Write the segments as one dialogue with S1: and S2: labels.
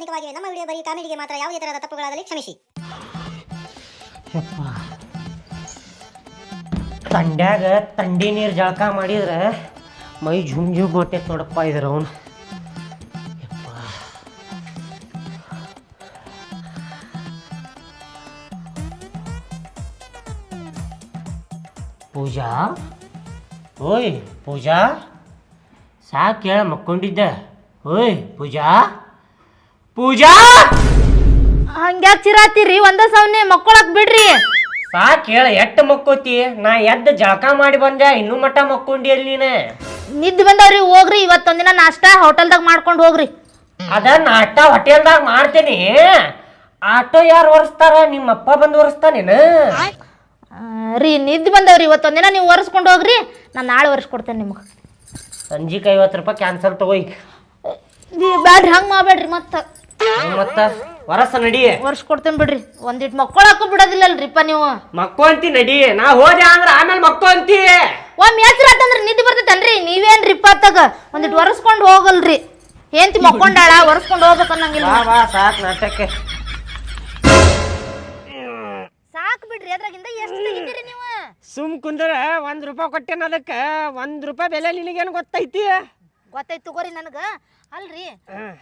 S1: ಕಾಲ್ಪನಿಕವಾಗಿವೆ ನಮ್ಮ ವಿಡಿಯೋ ಬರೀ ಕಾಮಿಡಿಗೆ ಮಾತ್ರ, ಯಾವುದೇ ತರಹದ ತಪ್ಪುಗಳಾದಲ್ಲಿ ಕ್ಷಮಿಸಿ.
S2: ತಂಡ್ಯಾಗ ತಂಡಿ ನೀರು ಜಳಕ ಮಾಡಿದ್ರೆ ಮೈ ಝುಮ್ ಝುಮ್ ಹೊಟ್ಟೆ ನೋಡಪ್ಪ ಇದ್ರ ಅವನು. ಪೂಜಾ? ಓಯ್, ಪೂಜಾ? ಸಾಕು ಹೇಳ ಮಕ್ಕೊಂಡಿದ್ದೆ. ಓಯ್, ಪೂಜಾ? ಪೂಜಾ?
S3: ಹಂಗ್ಯಾಕ್ ಚಿರಾತಿರಿ? ಒಂದ ಸೌನೆ ಮಕ್ಕೊಳಕ್ ಬಿಡ್ರಿ.
S2: ಸಾಕ್ ಹೇಳ ಎಟ್ಟು ಮಕ್ಕೋತಿ? ನಾ ಎದ್ದ ಜಳಕ ಮಾಡಿ ಬಂದೆ ಇನ್ನೂ ಮಟ್ಟ ಮಕ್ಕೊಂಡಿ ಅಲ್ಲಿ ನೀನ.
S3: ನಿದ್ದೆ ಬಂದವ್ರಿ ಹೋಗ್ರಿ. ಇವತ್ತೊಂದಿನ ನಾಷ್ಟ ಹೋಟೆಲ್ದಾಗ ಮಾಡ್ಕೊಂಡು ಹೋಗ್ರಿ.
S2: ಅದ ನಾಷ್ಟ ಹೋಟೆಲ್ದಾಗ ಮಾಡ್ತೇನೆ. ಆಟೋ ಯಾರು ಒರೆಸ್ತಾರ? ನಿಮ್ಮ ಅಪ್ಪ ಬಂದು ಒರೆಸ್ತಾನೇನ
S3: ಆ, ರೀ ನಿದ್ದೆ ಬಂದವ್ರಿ. ಇವತ್ತೊಂದಿನ ನೀವು ಒರೆಸ್ಕೊಂಡು ಹೋಗ್ರಿ. ನಾನು ನಾಳೆ ಒರೆಸ್ಕೊಡ್ತೇನೆ ನಿಮ್ಗೆ.
S2: ಸಂಜಿಕ್ ಐವತ್ತು ರೂಪಾಯಿ ಕ್ಯಾನ್ಸಲ್ ತಗೋಯ್.
S3: ಬ್ಯಾಡ್ರಿ ಹಂಗೆ ಮಾಡಬೇಡ್ರಿ ಮತ್ತೆ.
S2: ಮತ್ತ ವರಸ ನಡಿ.
S3: ಕೊಡ್ತೇನೆ ಬಿಡ್ರಿ. ಒಂದಿಟ್ಟು ಮಕ್ಕಳಕ್ಕೂ ಬಿಡೋದಿಲ್ಲಲ್ರಿಪ್ಪ ನೀವು.
S2: ಮಕ್ಕೊಂತಿ ನಡಿ. ನಾ ಹೋದೆ ಅಂದ್ರ ಆಮೇಲೆ ಮಕ್ಕೊಂತಿ
S3: ಒಮ್ಮೆ ಹೆಸರಾತಂದ್ರೆ ನಿದ್ದೆ ಬರ್ತೈತೇನ್ರಿ. ನೀವೇನ್ರಿಪ್ಪ ಅತ್ತಾಗ? ಒಂದಿಟ್ ಒರೆಸ್ಕೊಂಡು ಹೋಗಲ್ರಿ. ಏಂತಿ ಮಕ್ಕೊಂಡಾಳ ಒರೆಸ್ಕೊಂಡು ಹೋಗ್ಬೇಕು ಅನ್ನಂಗಿಲ್ಲ.
S2: ಬಾ ಬಾ ಸಾಕ್ ನಾಟಕ್ಕೆ.
S3: ಸಾಕು ಬಿಡ್ರಿ ಅದ್ರಾಗಿಂದ ಎಷ್ಟು ತೆಗಿತೀರಿ ನೀವು?
S2: ಸುಮ್ ಕುಂದ್ರ ಒಂದ್ ರೂಪಾಯಿ ಕೊಟ್ಟೇನ ಅದಕ್ಕೆ. ಒಂದ್ ರೂಪಾಯಿ ಬೆಲೆ ನಿನಗೇನು ಗೊತ್ತೈತಿ?
S3: ಗೊತ್ತಾಯ್ತು ತಗೋರಿ ನನಗೆ. ಅಲ್ರಿ?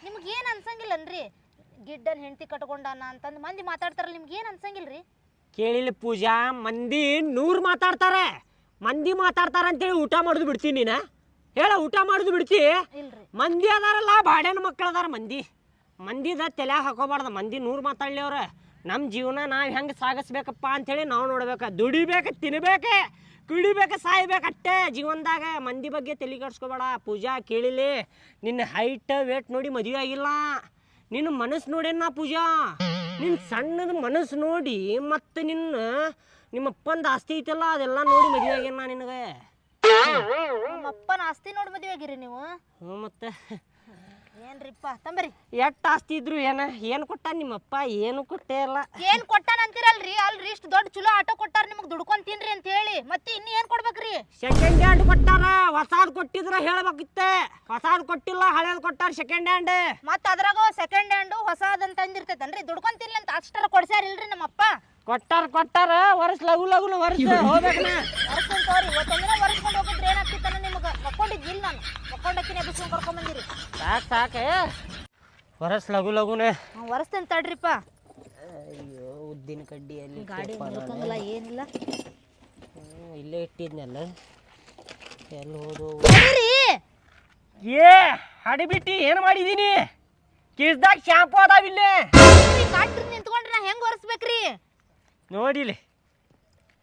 S3: ನಿಮ್ಗೆ ಏನು ಅನ್ಸಂಗಿಲ್ಲನ್ರಿ? ಗಿಡ್ಡನ್ ಹೆಂಡತಿ ಕಟ್ಕೊಂಡಾನ ಅಂತಂದು ಮಂದಿ ಮಾತಾಡ್ತಾರಲ್ಲ ನಿಮ್ಗೆ ಏನು ಅನ್ಸಂಗಿಲ್ರಿ?
S2: ಕೇಳಿಲ್ಲ ಪೂಜಾ ಮಂದಿ ನೂರು ಮಾತಾಡ್ತಾರೆ. ಮಂದಿ ಮಾತಾಡ್ತಾರ ಅಂತೇಳಿ ಊಟ ಮಾಡೋದು ಬಿಡ್ತೀನಿ ನೀನ. ಹೇಳ ಊಟ ಮಾಡೋದು ಬಿಡ್ತಿ.
S3: ಇಲ್ರಿ.
S2: ಮಂದಿ ಅದಾರಲ್ಲ ಬಾಡ್ಯಾನ ಮಕ್ಕಳು ಅದಾರ ಮಂದಿ. ಮಂದಿದ ತಲೆ ಹಾಕೋಬಾರ್ದು ಮಂದಿ ನೂರು ಮಾತಾಡ್ಲಿ ಅವ್ರ. ನಮ್ಮ ಜೀವನ ನಾವು ಹೆಂಗೆ ಸಾಗಿಸ್ಬೇಕಪ್ಪ ಅಂಥೇಳಿ ನಾವು ನೋಡ್ಬೇಕು. ದುಡಿಬೇಕು ತಿನ್ಬೇಕು ಕುಡಿಬೇಕು ಸಾಯ್ಬೇಕು ಅಷ್ಟೇ ಜೀವನದಾಗ. ಮಂದಿ ಬಗ್ಗೆ ತಲೆ ಕೆಡ್ಸ್ಕೊಬೇಡ. ಪೂಜಾ ಕೇಳಿಲಿ ನಿನ್ನ ಹೈಟ್ ವೇಟ್ ನೋಡಿ ಮದುವೆ ಆಗಿಲ್ಲ. ನಿನ್ನ ಮನಸ್ಸು ನೋಡೇನ ಪೂಜಾ? ನಿನ್ನ ಸಣ್ಣದ ಮನಸ್ಸು ನೋಡಿ ಮತ್ತು ನಿನ್ನ ನಿಮ್ಮ ಅಪ್ಪಂದು ಆಸ್ತಿ ಐತಲ್ಲ ಅದೆಲ್ಲ ನೋಡಿ ಮದುವೆ ಆಗ್ಯಾನ ನಿನಗೆ.
S3: ನಮ್ಮಪ್ಪನ ಆಸ್ತಿ ನೋಡಿ ಮದುವೆ ಆಗಿರಿ ನೀವು.
S2: ಹ್ಞೂ ಮತ್ತೆ.
S3: ಏನ್ರಿಪ್ಪ ತಂಬರಿ.
S2: ಎಟ್ ಆಸ್ತಿ ಇದ್ರು ಏನ? ಏನು ಕೊಟ್ಟ ನಿಮ್ಮಪ್ಪ? ಏನು ಕೊಟ್ಟೇ ಇಲ್ಲ.
S3: ಏನ್ ಕೊಟ್ಟಾನ ಅಂತೀರಲ್ರಿ? ಅಲ್ರಿ ಇಷ್ಟು ದೊಡ್ಡ ಚಲೋ ಆಟೋ ಕೊಟ್ಟಾರ ನಿಮ್ಗೆ ದುಡ್ಕೊಂಡ್ ತಿನ್ರಿ ಅಂತ ಹೇಳಿ ಮತ್ತೆ ಇನ್ನು ಏನ್ ಕೊಡ್ಬೇಕ್ರಿ?
S2: ಸೆಕೆಂಡ್ ಹ್ಯಾಂಡ್ ಕೊಟ್ಟಾರ ಹೊಸಾದ್ ಕೊಟ್ಟಿದ್ರ ಹೇಳ್ಬೇಕಿತ್ತೆ. ಹೊಸಾದ್ ಕೊಟ್ಟಿಲ್ಲ ಹಳೇದ್ ಕೊಟ್ಟಾರ ಸೆಕೆಂಡ್ ಹ್ಯಾಂಡ್
S3: ಮತ್ತ ಅದ್ರಾಗ ಸೆಕೆಂಡ್ ಹ್ಯಾಂಡ್ ಹೊಸಾದಂತ ಅಂದಿರ್ತೈತನ್ರಿ. ದುಡ್ಕೊಂಡ್ ತಿನ್ಲಿ ಅಂತ ಅಷ್ಟರ ಕೊಡ್ಸ್ಯಾರ ಇಲ್ರಿ ನಮ್ಮಪ್ಪ.
S2: ಕೊಟ್ಟಾರ ಕೊಟ್ಟಾರ ವರ್ಷ ಲಘು ಲಗು ವರ್ಷ ಹೋಗ್ಬೇಕನ
S3: ವರ್ಷ ಇವತ್ತೊಂದಿನ ವರ್ಸ್ಕೊಂಡ್ ಹೋಗಿದ್ರೆ ನಿಮಗೆ? ಮಕ್ಕೊಂಡಿದ್ದಿಲ್ಲ ನಾನು. ಮಕ್ಕೊಂಡಕ್ಕಿನ ಎಬ್ಬಿಸ್ಕೊಂಡ್ ಕರ್ಕೊಂಬಂದಿರಿ
S2: ಸಾಕ್ ಸಾಕೆ ಹೊರಸ್ ಲಘು ಲಘುನ.
S3: ವರ್ಸ್ತೇನೆ ತಡ್ರಿಪ್ಪ.
S2: ಅಯ್ಯೋ ಉದ್ದಿನ ಕಡ್ಡಿಯಲ್ಲಿ
S3: ಗಾಡಿ ಮುಳ್ಕಂಗಿಲ್ಲ ಏನಿಲ್ಲ.
S2: ಇಲ್ಲೇ ಇಟ್ಟಿದ್ನಲ್ಲ. ಎಲ್ಲಿ ಹೋದು ಏ ಹಡಿಬಿಟ್ಟಿ ಏನು ಮಾಡಿದೀನಿ? ಕಿಸ್ದಾಗ ಶಾಂಪು ಅದಾವಿಲ್ಲೇ
S3: ಗಾಡಿ ನಿಂತ್ಕೊಂಡ್ರೆ ನಾ ಹೆಂಗ್ ಒರೆಸ್ಬೇಕ್ರಿ?
S2: ನೋಡಿಲಿ.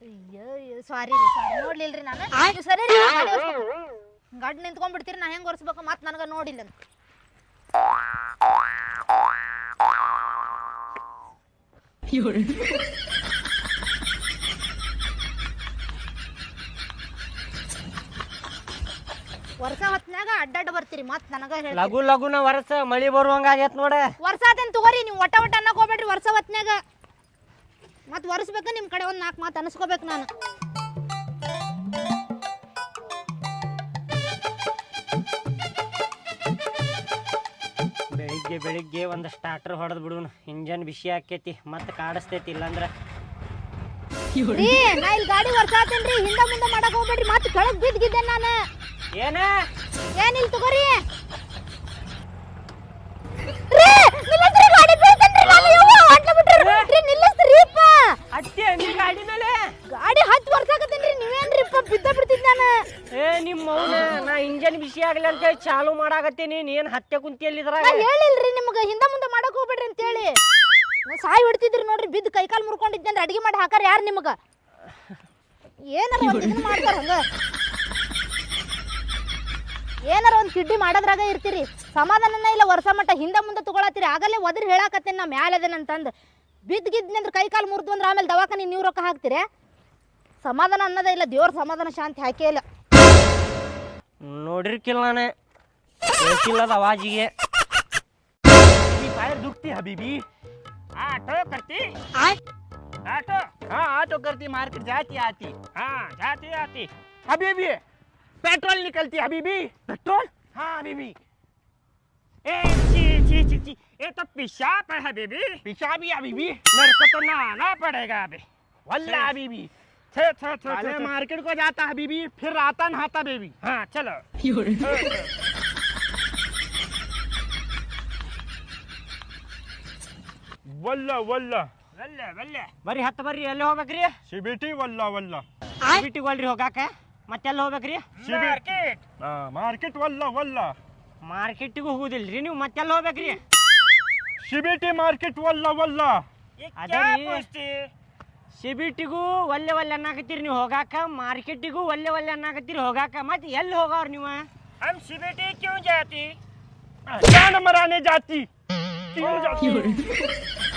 S3: ಅಯ್ಯೋ ಸಾರಿ ರೀ ಸಾರಿ ನೋಡ್ಲಿಲ್ರಿ ನಾನು. ಸರಿ ರೀ ಗಾಡಿ. ನಿಂತ್ಕೊಂಡ್ಬಿಡ್ತೀರಿ ನಾ ಹೆಂಗ್ ಒರೆಸ್ಬೇಕು ಮತ್ತೆ ನನಗೆ ನೋಡಿಲ್ಲ. ವರ್ಷ ಹೊತ್ನ್ಯಾಗ ಅಡ್ಡಾಡ್ ಬರ್ತೀರಿ ಮತ್ ನನಗ ಹೇಳಿ
S2: ಲಘು ಲಘುನ ವರ್ಷ ಮಳಿ ಬರುವಂಗ ಆಗೈತ್ ನೋಡ.
S3: ವರ್ಷ ಅದನ್ ತಗೋರಿ ನೀವು ಒಟ್ಟ ಒಟ್ಟ ಅನ್ನಕ್ ಹೋಗ್ಬೇಡ್ರಿ ವರ್ಷ ಹೊತ್ನ್ಯಾಗ. ಮತ್ ಒರೆಸ್ಬೇಕು ನಿಮ್ಮ ಕಡೆ ಒಂದು ನಾಲ್ಕು ಮಾತು ಅನಿಸ್ಕೋಬೇಕು ನಾನು.
S2: ಬೆಳಿಗ್ಗೆ ಬೆಳಿಗ್ಗೆ ಒಂದು ಸ್ಟಾರ್ಟರ್ ಹೊಡೆದ್ ಬಿಡೋಣ ಇಂಜನ್ ಬಿಸಿ ಆಕೈತಿ ಮತ್ತೆ ಕಾಡಿಸ್ತೈತಿ ಇಲ್ಲಾಂದ್ರ.
S3: ರೀ ನಾ ಇಲ್ಲಿ ಗಾಡಿ ಹಿಂದೆ ಹಿಂದ ಮುಂದೆ ಮಾಡಕ್ ಹೋಗ್ಬೇಡ್ರಿ ಮತ್ತೆ ಕೆಳಗ್ ಬಿದ್ದಿದ್ದೆ ನಾನು.
S2: ಏನ?
S3: ಏನಿಲ್ಲ ತಗೋರಿ ರೀ ನಿಲ್ಲಿಸ್ರಿ ಗಾಡಿ ಬೀಳ್ತೇನ್ರಿ ನಾನು ಇವ್ವ, ಹೊಂಟ್ಲ ಬಿಟ್ರಿ. ರೀ ನಿಲ್ಲಿಸ್ರಿಪ್ಪ
S2: ಅತ್ತೆ ನಿನ್ ಗಾಡಿ ಮೇಲೆ
S3: ಗಾಡಿ ಹತ್ತು ವರ್ಷ ಆಗತ್ತೇನ್ರಿ ನೀವೇನ್ರಿಪ್ಪ ಬಿದ್ದ ಬಿಡ್ತಿದ್ ನಾನು
S2: ಏ ನಿಮ್ಮ ನಾ ಇಂಜನ್ ಬಿಸಿ ಆಗ್ಲಿ ಅಂತೇಳಿ ಚಾಲು ಮಾಡಾಕತ್ತೀನಿ. ನೀನ್ ಹತ್ತೆ ಕುಂತಿಯಲ್ಲಿ ಇದ್ರಾಗ.
S3: ಹೇಳಿಲ್ರಿ ನಿಮ್ಗೆ, ಹಿಂದ ಮುಂದೆ ಮಾಡಕ್ ಹೋಗ್ಬೇಡ್ರಿ ಅಂತ ಹೇಳಿ. ಸಾಯಿ ಹೊಡ್ತಿದ್ರಿ ನೋಡ್ರಿ, ಬಿದ್ದು ಕೈಕಾಲು ಮುರ್ಕೊಂಡಿದ್ದೆ ಅಂದ್ರೆ ಅಡಿಗೆ ಮಾಡಿ ಹಾಕಾರ ಯಾರು ನಿಮ್ಗ? ಏನಾರ ಮಾಡ್ತಾರ ಹಂಗ? ಏನಾರ ಒಂದ್ ಕಿಡ್ಡಿ ಮಾಡೋದ್ರಾಗ ಇರ್ತೀರಿ. ಸಮಾಧಾನನ ಇಲ್ಲ ವರ್ಷ ಮಟ್ಟ ಹಿಂದೆ ಮುಂದೆ ತಗೊಳತ್ತೀರಿ. ಆಗಲೇ ಒದ್ರಿ ಹೇಳಾಕತ್ತೇನೆ ನಾ ಮ್ಯಾಲೆ ಅದೇನಂತಂದು ಬಿದ್ದು ಗಿದ್ನಿ ಅಂದ್ರೆ ಕೈ ಕಾಲು ಮುರಿದು ಅಂದ್ರೆ ಆಮೇಲೆ ದವಾಖಾನೆ ನೀವು ರೊಕ್ಕ ಹಾಕ್ತೀರಿ? ಸಮಾಧಾನ ಅನ್ನೋದೇ ಇಲ್ಲ, ದೇವ್ರ ಸಮಾಧಾನ ಶಾಂತಿ ಹಾಕೇ ಇಲ್ಲ.
S2: ನೋಡಿರ್ಕಿಲ್ಲ ನಾನು ಕೇಳ್ತಿಲ್ಲದ ಅವಾಜಿಗೆ
S4: पैर दुखती हबीबी ऑटो करती ऑटो हाँ ऑटो करती मार्केट जाती आती हाँ जाती आती हबीबी पेट्रोल निकलती हबीबी पेट्रोल हाँ हबीबी ए ची ची ची ची ये तो पेशाब है हबीबी पेशाब ही हबीबी मेरे को तो नहाना पड़ेगा अभी वल्ला हबीबी थे थे थे
S2: पहले
S4: मार्केट को जाता हबीबी फिर आता नहाता बेबी हाँ चलो वल्ला वल्ला वल्ला वल्ला
S2: ಬರ್ರಿ ಹತ್ತು ಬರ್ರಿ ಎಲ್ಲಿ ಹೋಗ್ಬೇಕ್ರಿ
S4: शिबिटी वल्ला वल्ला
S2: ಬಿಟ್ಟಿಗೆ ಹೋಲ್ರಿ ಹೋಗಾಕ ಮತ್ತೆಲ್ಲಿ ಹೋಗ್ಬೇಕ್ರಿ
S4: मार्केट मार्केट वल्ला वल्ला
S2: ಮಾರ್ಕೆಟಿಗೂ ಹೋಗುದಿಲ್ರಿ ನೀವು ಮತ್ತೆಲ್ಲಿ ಹೋಗ್ಬೇಕ್ರಿ
S4: शिबिटी मार्केट वल्ला वल्ला ये
S2: क्या पूछती ಸಿಬಿಟಿಗೂ ಒಲ್ಲೆ ಒಲ್ಲೆ ಅನ್ನಕತ್ತೀರಿ ನೀವು ಹೋಗಾಕ ಮಾರ್ಕೆಟಿಗೂ ಒಲ್ಲೆ ಒಲ್ಲೆ ಅನ್ನಕತ್ತೀರಿ ಹೋಗಾಕ ಮತ್ತೆ ಎಲ್ಲಿ ಹೋಗವ್ರ ನೀವು
S4: हम शिबिटी क्यों जाती जान मराने जाती क्यों जाती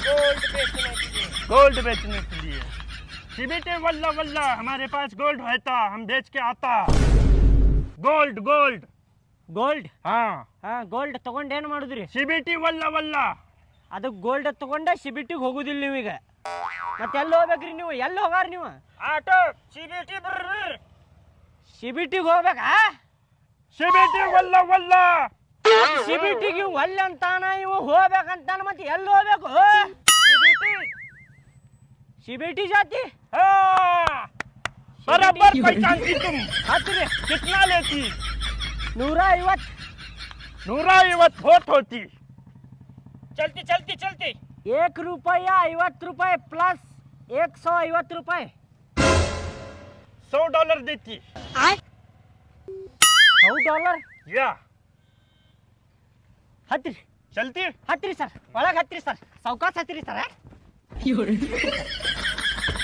S4: गोल्ड बेचने के लिए गोल्ड बेचने के लिए शिबिटी वल्ला वल्ला हमारे पास गोल्ड रहता हम बेच के आता गोल्ड गोल्ड
S2: ಗೋಲ್ಡ್
S4: हाँ
S2: ಹಾ ಗೋಲ್ಡ್ ತಗೊಂಡ್ ಏನ್ ಮಾಡುದ್ರಿ
S4: शिबिटी वल्ला वल्ला
S2: ಅದು ಗೋಲ್ಡ್ ತಗೊಂಡ ಸಿಬಿಟಿಗೆ ಹೋಗುದಿಲ್ಲ ನೀವೀಗ ಮತ್ತೆ ಎಲ್ಲಿ ಹೋಗ್ಬೇಕ್ರಿ ನೀವು ಎಲ್ಲಿ ಹೋಗಾರ ನೀವು
S4: ऑटो शिबिटी
S2: ಸಿಬಿಟಿಗೆ ಹೋಗ್ಬೇಕಾ
S4: शिबिटी वल्ला वल्ला
S2: ಸಿಬಿಟಿಗೆ ಒಲ್ಲೆ ಅಂತಾನ ಇವ ಹೋಗ್ಬೇಕಂತಾನ ಮತ್ತೆ ಎಲ್ಲಿ ಹೋಗ್ಬೇಕು ಸಿಬಿಟಿ ಜಾತಿ
S4: हाँ बराबर पहचानती तुम
S2: ಹತ್ತಿರಿ
S4: कितना लेती
S2: ನೂರ ಐವತ್ತು
S4: नूरा युवत होत होती चलती चलती चलती
S2: एक रुपया ಐವತ್ತು ರೂಪಾಯಿ ಪ್ಲಸ್ एक सौ ಐವತ್ತು ರೂಪಾಯಿ
S4: सौ डॉलर देती
S2: ಹೌ ಡಾಲರ್
S4: या
S2: ಹತ್ತಿರಿ
S4: चलती
S2: ಹತ್ತಿರಿ ಸರ್ ಒಳಗೆ ಹತ್ತಿರಿ ಸರ್ ಸಾವ್ಕಾಸ್ ಹತ್ತಿರಿ ಸರ್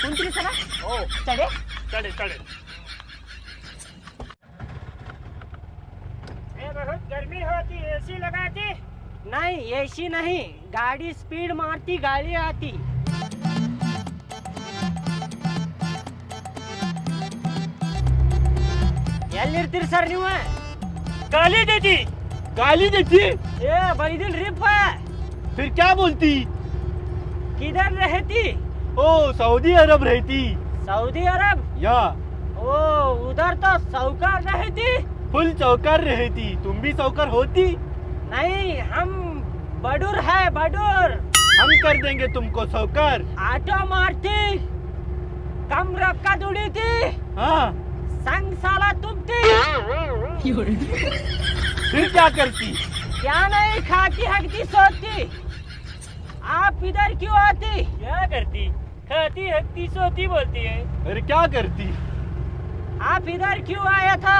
S2: ಕುಂತ್ರಿ ಸರ
S4: ओ
S2: ಚಡೆ
S4: चढ़े चढ़े बहुत गर्मी होती एसी लगाती
S2: नहीं ऐसी नहीं गाड़ी स्पीड मारती गाड़ी आती ಎಲ್ಲಿರ್ತೀರಿ ಸರ್ ನೀವು
S4: गाली देती गाली देती
S2: ಏ ಬೈದಿಲ್ರಿಪ್ಪ
S4: फिर क्या बोलती
S2: किधर रहती
S4: ओ सऊदी अरब रहती
S2: सऊदी अरब
S4: या
S2: ओ उधर तो साहूकार रहती
S4: फुल चौकार रहती तुम भी चौकार होती
S2: नहीं हम बडूर है बडूर।
S4: हम कर देंगे तुमको सौकर
S2: ऑटो मारती कम रक्का दुड़ी थी
S4: हाँ।
S2: संग साला तुम थी
S4: फिर क्या करती?
S2: क्या नहीं खाती हकती सोती। आप इधर क्यों आती?
S4: क्या करती? खाती हकती सोती बोलती है। अरे क्या करती?
S2: आप इधर क्यों आया था?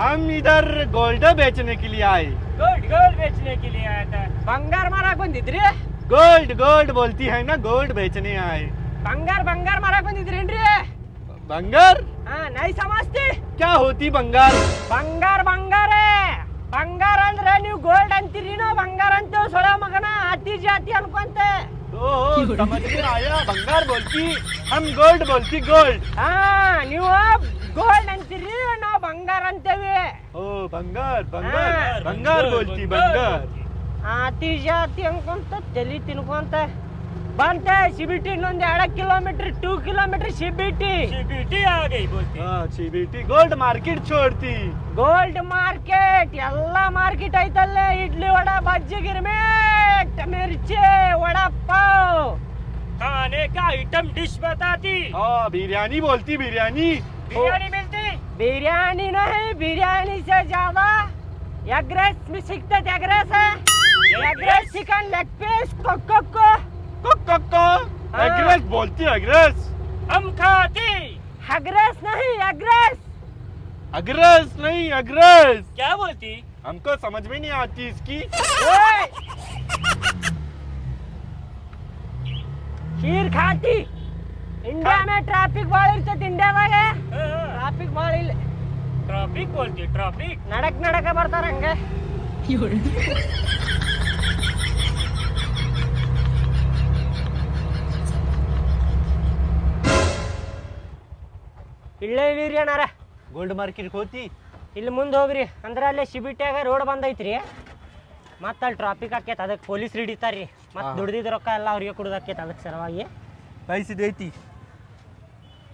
S4: हम इधर गोल्ड बेचने के लिए आए
S2: गोल्ड गोल्ड बेचने के लिए आया था बंगार मारा ಬಂದಿದ್ರಿ
S4: गोल्ड गोल्ड बोलती है ना गोल्ड बेचने आए
S2: ಬಂಗಾರ ಬಂಗಾರ ಮಾರಕ್ ಬಂದಿದ್ರೇನ್ರಿ
S4: बंगार
S2: ಹಾ ನೈ ಸಮಸ್ತಿ
S4: क्या होती बंगार
S2: ಬಂಗಾರ ಬಂಗಾರೇ ಬಂಗಾರ ಅಂದ್ರೆ ನೀವು ಗೋಲ್ಡ್ ಅಂತೀರಿ ನಾವು ಬಂಗಾರ ಅಂತೀವಿ ಸೊಳ ಮಗನ ಅತಿ ಜಾತಿ ಅನ್ಕೊಂತ
S4: ओ समझ में आया बंगार बोलती हम गोल्ड बोलती गोल्ड
S2: ಹಾ ನೀವು ಗೋಲ್ಡ್ ಅಂತೀರಿ ನಾವು ಬಂಗಾರ ಅಂತೇವಿ
S4: ओ बंगार बंगार
S2: हाँ,
S4: बंगार बोलती बंगार
S2: ಅತಿ ಜಾತಿ ಅನ್ಕೊಂತ ತಲಿ ತಿನ್ಕೊಂತ ಬಂತ ಸಿಬಿಟಿ ಇನ್ನೊಂದ್ ಎರಡ kilometre two kilometre CBT
S4: CBT आ गई बोलती हाँ सीबीटी गोल्ड मार्केट छोड़ती
S2: ಗೋಲ್ಡ್ ಮಾರ್ಕೆಟ್ ಎಲ್ಲ ಮಾರ್ಕೆಟ್ ಐತಲ್ಲೇ ಇಡ್ಲಿ ವಡ ಬಜ್ಜಿ ಗಿರ್ಮೆಟ್ ಮಿರ್ಚಿ ವಡಾ ಪಾವ್
S4: खाने का आइटम डिश बताती हाँ बिरयानी बोलती बिरयानी
S2: बिरयानी
S4: मिलती
S2: बिरयानी नहीं बिरयानी से ज़्यादा एग राइस में सीखते एग राइस है egg rice chicken leg piece cocoa को
S4: कोको
S2: हाँ।
S4: एग्रेस बोलती एग्रेस हम खाती
S2: एग राइस नहीं एग राइस
S4: अग्रेस नहीं अग्रेस
S2: क्या बोलती?
S4: हमको समझ में नहीं आती इसकी।
S2: खीर खाती। ಇಂಡಿಯಾನ ಟ್ರಾಫಿಕ್ ಬಾಳ ಇರ್ತೈತಿ ಇಂಡಿಯಾದಾಗ. ಟ್ರಾಫಿಕ್ ಬಾಳ ಇಲ್ಲ.
S4: ಟ್ರಾಫಿಕ್ ಬೋಲ್ತಿ ಟ್ರಾಫಿಕ್
S2: ನಡಕ್ ನಡಕ ಬರ್ತಾರ ಹಂಗೆ. ಇಲ್ಲೇ ಇಳಿರಿ ಅಣ್ಣಾರ.
S4: ಗೋಲ್ಡ್ ಮಾರ್ಕೆಟ್ ಹೋತಿ?
S2: ಇಲ್ಲಿ ಮುಂದೆ ಹೋಗ್ರಿ. ಅಂದ್ರೆ ಅಲ್ಲೇ ಶಿಬಿಟ್ಯಾಗ ರೋಡ್ ಬಂದೈತ್ರಿ. ಮತ್ತೆ ಅಲ್ಲಿ ಟ್ರಾಫಿಕ್ ಆಕೇತ ಅದಕ್ಕೆ ಪೊಲೀಸ್ ಹಿಡಿತಾರ್ರಿ. ಮತ್ತೆ ದುಡ್ದಿದ್ದ ರೊಕ್ಕ ಎಲ್ಲ ಅವ್ರಿಗೆ ಕುಡ್ದು ಅದಕ್ಕೆ ಸರವಾಗಿ
S4: ಬಯಸಿದೈತಿ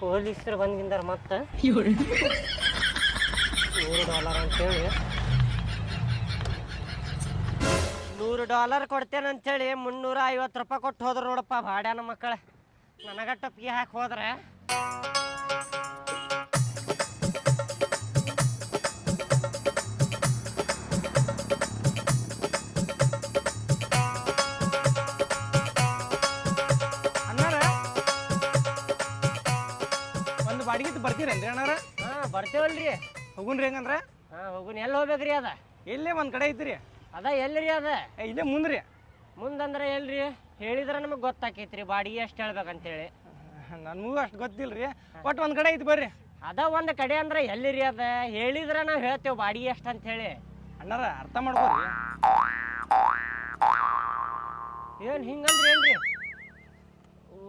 S2: ಪೊಲೀಸರು ಬಂದಿಂದಾರ ಮತ್ತೆ? ನೂರು ಡಾಲರ್ ಅಂತೇಳಿ. ನೂರು ಡಾಲರ್ ಕೊಡ್ತೇನೆ ಅಂತೇಳಿ ಮುನ್ನೂರ ಐವತ್ತು ರೂಪಾಯಿ ಕೊಟ್ಟು ಹೋದ್ರು ನೋಡಪ್ಪ ಬಾಡ್ಯಾನ ಮಕ್ಕಳ. ನನಗ ಟಪ್ಪಿಗೆ ಹಾಕಿ ಹೋದ್ರೆ.
S5: ಬಾಡಿಗೆ ಬರ್ತೀರೇನ್ರಿ ಅಣ್ಣಾರ
S2: ಹಾ ಬರ್ತೇವಲ್ರಿ.
S5: ಹೋಗುನ್ರಿ ಹೆಂಗಂದ್ರ?
S2: ಹಾ ಹೋಗುನ್. ಎಲ್ಲಿ ಹೋಗ್ಬೇಕ್ರಿ ಅದ?
S5: ಇಲ್ಲೇ ಒಂದ್ ಕಡೆ ಐತ್ರಿ
S2: ಅದ ಎಲ್ರಿ ಅದ?
S5: ಏ, ಇಲ್ಲೇ ಮುಂದ್ರಿ.
S2: ಮುಂದಂದ್ರೆ ಎಲ್ರಿ? ಹೇಳಿದ್ರೆ ನಮಗೆ ಗೊತ್ತಾಕೈತ್ರಿ ಬಾಡಿಗೆ ಹೇಳ್ಬೇಕಂತ ಹೇಳ್ಬೇಕಂತೇಳಿ.
S5: ನನ್ಗೂ ಅಷ್ಟು ಗೊತ್ತಿಲ್ರಿ. ಒಟ್ಟು ಒಂದ್ ಕಡೆ ಐತಿ ಬರ್ರಿ.
S2: ಅದ ಒಂದ್ ಕಡೆ ಅಂದ್ರೆ ಎಲ್ಲಿರಿ ಅದ? ಹೇಳಿದ್ರೆ ನಾವ್ ಹೇಳ್ತೇವ್ ಬಾಡಿಗೆ ಎಷ್ಟ್ ಅಂತ ಹೇಳಿ
S5: ಅಣ್ಣಾರ ಅರ್ಥ ಮಾಡ್ಕೋರಿ.
S2: ಏನ್ ಹಿಂಗಂದ್ರೆ ಏನ್ರಿ? ಓ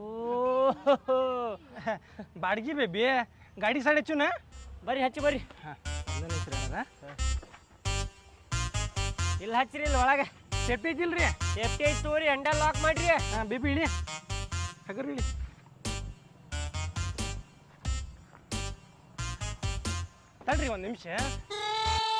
S5: ಬಾಡ್ಗಿ ಬೇಬಿ. ಗಾಡಿ ಸೈಡ್ ಹಚ್ಚುನ?
S2: ಬರ್ರಿ ಹಚ್ಚಿ ಬರ್ರಿ.
S5: ಹಾಂ
S2: ಇಲ್ಲಿ ಹಚ್ಚಿರಿ ಇಲ್ಲಿ ಒಳಗೆ.
S5: ಸೇಫ್ಟಿ ಐತಿಲ್ರಿ?
S2: ಸೇಫ್ಟಿ ಐತಿ ತಗೋರಿ ಎಂಡಲ್ ಲಾಕ್ ಮಾಡ್ರಿ.
S5: ಹಾಂ ಬೇಬಿ ಇಳಿ ಹಗರ್ ಇಳಿ ತಡ್ರಿ ಒಂದು ನಿಮಿಷ.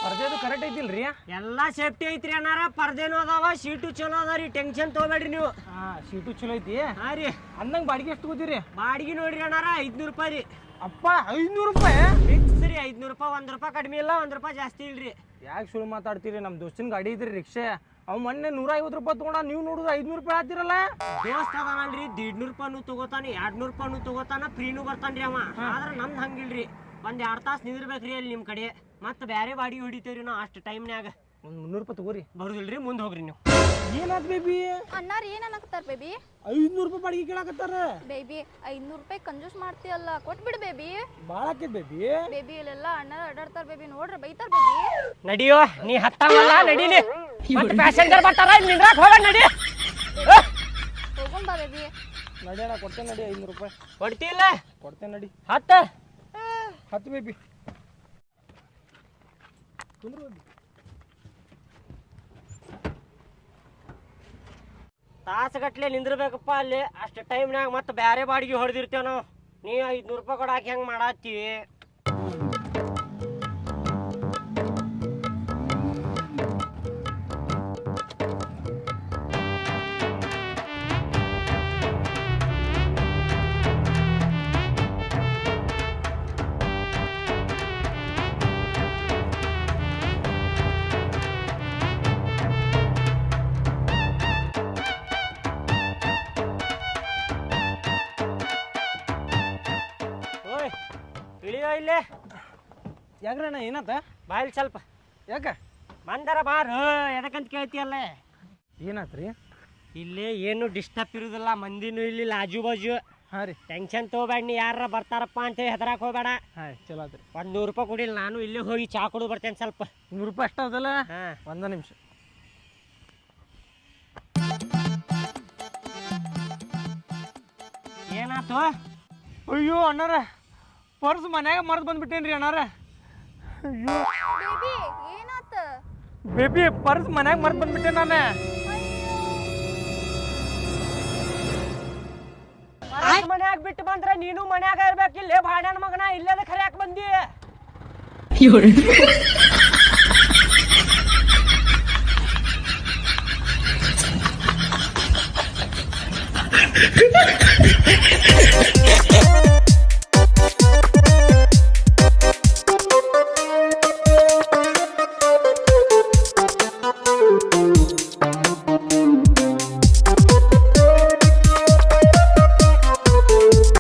S5: ಪರ್ದೇದು ಕರೆಕ್ಟ್ ಐತಿಲ್ರಿ?
S2: ಎಲ್ಲ ಸೇಫ್ಟಿ ಐತ್ರಿ ಅಣ್ಣಾರ. ಪರ್ದೇನು ಅದಾವ ಸೀಟು ಚಲೋ ಅದ ರೀ ಟೆನ್ಷನ್ ತೊಗೊಬೇಡ್ರಿ ನೀವು.
S5: ಹಾಂ ಸೀಟು ಚಲೋ ಐತಿ.
S2: ಹಾಂ ರೀ.
S5: ಅಂದಂಗೆ ಬಾಡಿಗೆ ಎಷ್ಟು ತಗೋತೀರಿ?
S2: ಬಾಡಿಗೆ ನೋಡ್ರಿ ಅಣ್ಣಾರ ಐದ್ನೂರು ರೂಪಾಯಿ ರೀ.
S5: ಅಪ್ಪ ಐದ್ನೂರು ರೂಪಾಯಿ
S2: ಫಿಕ್ಸ್ ರೀ ಐದ್ನೂರು ರೂಪಾಯಿ ಒಂದು ರೂಪಾಯಿ ಕಡಿಮೆ ಇಲ್ಲ ಒಂದು ರೂಪಾಯಿ ಜಾಸ್ತಿ ಇಲ್ರಿ.
S5: ಯಾಕೆ ಸುಳ್ಳು ಮಾತಾಡ್ತೀರಿ? ನಮ್ಮ ದೋಸ್ತಿನ ಗಾಡಿ ಇದ್ರಿ ರಿಕ್ಷೆ. ಅವ್ ಮೊನ್ನೆ ನೂರ ಐವತ್ತು ರೂಪಾಯಿ ತಗೊಂಡ ನೀವು ನೋಡಿದ್ರೆ ಐದ್ನೂರು ರೂಪಾಯಿ ಹಾಕ್ತಿರಲ್ಲ?
S2: ದೇವಸ್ಥಾನ ಅದಾನಲ್ರಿ ದೀಡ್ನೂರು ರೂಪಾಯಿನೂ ತಗೋತಾನ ಎರಡ್ನೂರು ರೂಪಾಯಿನೂ ತಗೋತಾನ ಫ್ರೀನು ಬರ್ತಾನ್ರಿ ಅವ. ಆದ್ರೆ ನಮ್ದು ಹಂಗಿಲ್ರಿ. ಒಂದ್ ಎರಡ್ ತಾಸು ನಿಂದಿರ್ಬೇಕ್ರಿ ಅಲ್ಲಿ ನಿಮ್ ಕಡೆ. ಮತ್ತೆ ಬೇರೆ ಬಾಡಿ ಹೊಡಿತೇವ್ರಿ ನಾವು ಅಷ್ಟು ಟೈಮ್ನ್ಯಾಗ
S5: ಒಂದು ಮುನ್ನೂರು ರೂಪಾಯಿ ತಗೋರಿ.
S2: ಬರುದಿಲ್ರಿ ಮುಂದೆ ಹೋಗ್ರಿ ನೀವು.
S5: ಏನಾದ್ ಬೇಬಿ
S6: ಅಣ್ಣಾರ್ ಏನ್ ಅನ್ನಕತ್ತಾರ ಬೇಬಿ
S5: ಐದ್ನೂರು ರೂಪಾಯಿ ಬಾಡಿಗೆ ಕೇಳಾಕತ್ತಾರ.
S6: ಬೇಬಿ ಐದ್ನೂರು ರೂಪಾಯಿ ಕಂಜೂಸ್ ಮಾಡ್ತೀಯಲ್ಲ ಕೊಟ್ಬಿಡು ಬೇಬಿ
S5: ಭಾಳ ಆಕೈತಿ ಬೇಬಿ
S6: ಬೇಬಿ ಇಲ್ಲೆಲ್ಲ ಅಣ್ಣಾರ ಅಡ್ಡಾಡ್ತಾರ ಬೇಬಿ ನೋಡ್ರಿ ಬೈತಾರ ಬೇಬಿ
S2: ನಡಿಯೋ ನೀ ಹತ್ತಾವಲ್ಲ ನಡೀಲಿ. ಪ್ಯಾಸೆಂಜರ್ ಬರ್ತಾರ ಇಲ್ಲಿ ನಿಂದ್ರಾಕ್ ಹೋಗ ನಡಿ.
S6: ಹೋಗೋಣ ಬಾ ಬೇಬಿ
S5: ನಡಿಯಣ ಕೊಡ್ತೇನೆ ನಡಿ ಐನೂರು ರೂಪಾಯಿ.
S2: ಕೊಡ್ತಿಲ್ಲ
S5: ಕೊಡ್ತೇನೆ ನಡಿ.
S2: ಹತ್ತ.
S5: ಹತ್ತು ಬೇಬಿ ಕುಂದ್ರು ಬೇಬಿ
S2: ತಾಸುಗಟ್ಲೆ ನಿಂದಿರ್ಬೇಕಪ್ಪ ಅಲ್ಲಿ. ಅಷ್ಟು ಟೈಮ್ನಾಗ ಮತ್ತೆ ಬೇರೆ ಬಾಡಿಗೆ ಹೊಡೆದಿರ್ತೇವೆ ನಾವು. ನೀ ಐದುನೂರು ರೂಪಾಯಿ ಕೊಡಾಕಿ ಹೆಂಗೆ ಮಾಡತ್ತಿ? ಇಲ್ಲೇ
S5: ಯಾಕ್ರಣ್ಣ ಏನಾತ?
S2: ಬಾಯಿಲ್ ಸ್ವಲ್ಪ.
S5: ಯಾಕ?
S2: ಬಂದರ ಬಾರು ಎದಕ್ಕಂತ ಕೇಳ್ತಿಯಲ್ಲ?
S5: ಏನಾತ್ರಿ?
S2: ಇಲ್ಲಿ ಏನು ಡಿಸ್ಟರ್ಬ್ ಇರುದಿಲ್ಲ ಮಂದಿನೂ ಇಲ್ಲಿ ಆಜು ಬಾಜು.
S5: ಹಾಂ ರೀ.
S2: ಟೆನ್ಷನ್ ತೊಗೋಬೇಡ ನೀ ಯಾರ ಬರ್ತಾರಪ್ಪ ಅಂತೇಳಿ ಹೆದರಾಕ್ ಹೋಗ್ಬೇಡ.
S5: ಹಾಂ ಚಲೋ ಆತ್ರಿ.
S2: ಒಂದು ನೂರು ರೂಪಾಯಿ ಕೊಡಿಲ್ಲ ನಾನು ಇಲ್ಲೇ ಹೋಗಿ ಚಾ ಕುಡಿದು ಬರ್ತೇನೆ ಸ್ವಲ್ಪ.
S5: ನೂರು ರೂಪಾಯಿ ಅಷ್ಟ ಅದಲ್ಲ
S2: ಹಾಂ.
S5: ಒಂದ ನಿಮಿಷ.
S2: ಏನಾತು?
S5: ಅಯ್ಯೋ ಅಣ್ಣಾರ. ಪರ್ಸ್ ಮನ್ಯಾಗ ಮರ್ದು ಬಂದ್ಬಿಟ್ಟೇನ್ರಿ ಅಣ್ಣಾರ? ಅಯ್ಯೋ.
S6: ಬೇಬಿ ಏನಾತ?
S5: ಬೇಬಿ ಪರ್ಸ್ ಮನ್ಯಾಗ ಮರ್ದು ಬಂದ್ಬಿಟ್ಟೆ ನಾನು.
S2: ಮನ್ಯಾಗ ಬಿಟ್ಟು ಬಂದ್ರೆ ನೀನು ಮನ್ಯಾಗ ಇರ್ಬೇಕಿಲ್ಲ ಭಾಡ್ಯಾನ ಮಗನ ಇಲ್ಲದ ಖರ್ಯಾಕ್ ಬಂದಿ.